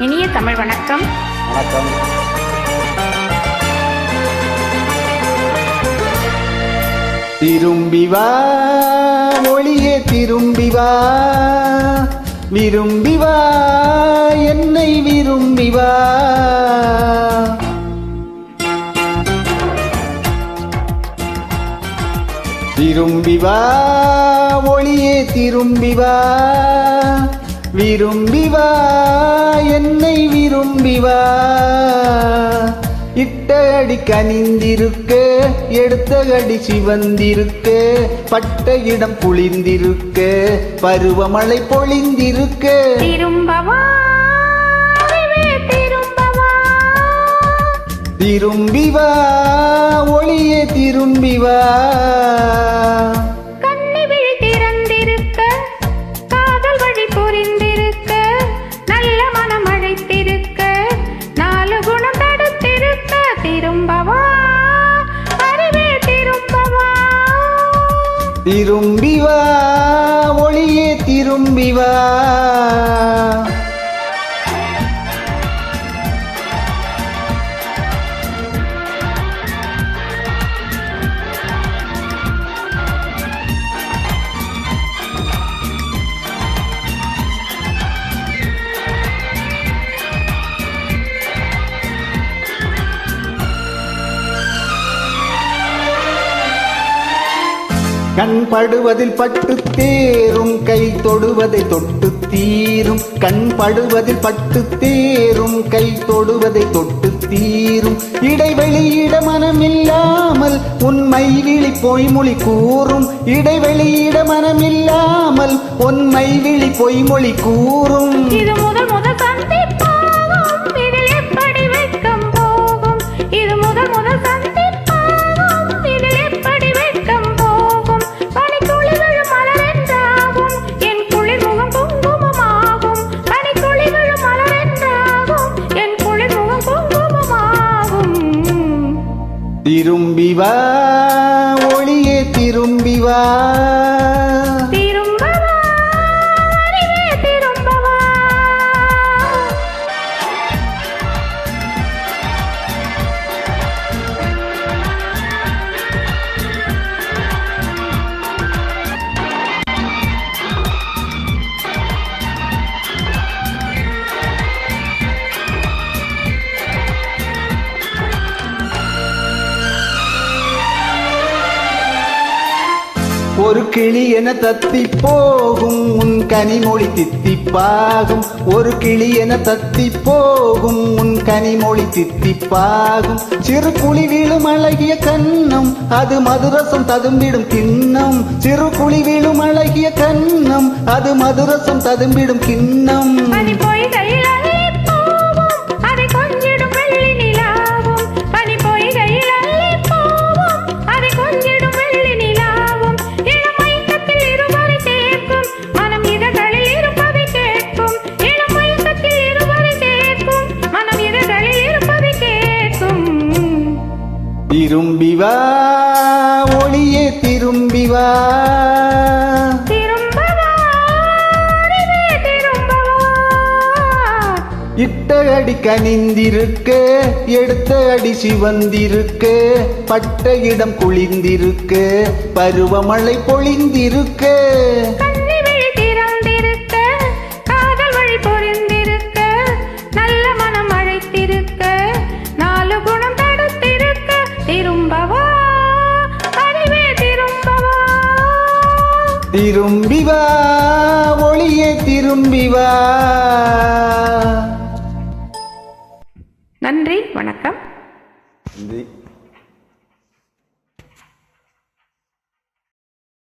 இனிய தமிழ் வணக்கம். வணக்கம். திரும்பி வா ஒளியே திரும்பி வா. விரும்பி வா என்னை விரும்பி வா. திரும்பி வா ஒளியே திரும்பி வா. விரும்பி வா என்னை விரும்பி வா இட்ட அடி கனிந்திருக்க எடுத்த அடி சிவந்திருக்க பட்ட இடம் குளிர்ந்திருக்க பருவமழை பொழிந்திருக்க. திரும்பவா அறிவே திரும்பவா? திரும்பி வா ஒளியே திரும்பி வா. கண் படுவதில் பட்டு தேரும் கை தொடுவதை தொட்டு தீரும். கண் படுவதில் பட்டு தேரும் கை தொடுவதை தொட்டு தீரும். இடைவெளியிட மனமில்லாமல் உண்மை விழி பொய்மொழி கூறும். இடைவெளியிட மனமில்லாமல் உண்மை விழி பொய்மொழி கூறும். இது முதல் முதல் திரும்பி வா ஒளியே திரும்பி வா. ஒரு கிளி என தத்தி போகும் உன் கனிமொழி தித்திப்பாகும். ஒரு கிளி என தத்தி போகும் உன் கனிமொழி தித்திப்பாகும். சிறு குழி வீழும் அழகிய கண்ணம். அது மதுரசம் ததும்பிடும் கிண்ணம். சிறு குழி வீழும் அழகிய கண்ணம். அது மதுரசம் ததும்பிடும் கிண்ணம். திரும்பி வா ஒளியே திரும்பி வா. இட்ட அடி கனிந்திருக்க எடுத்த அடி சிவந்திருக்க பட்ட இடம் குளிர்ந்திருக்க பருவமழை பொழிந்திருக்க திரும்பி வா ஒளியே திரும்பி வா நன்றி வணக்கம். நன்றி.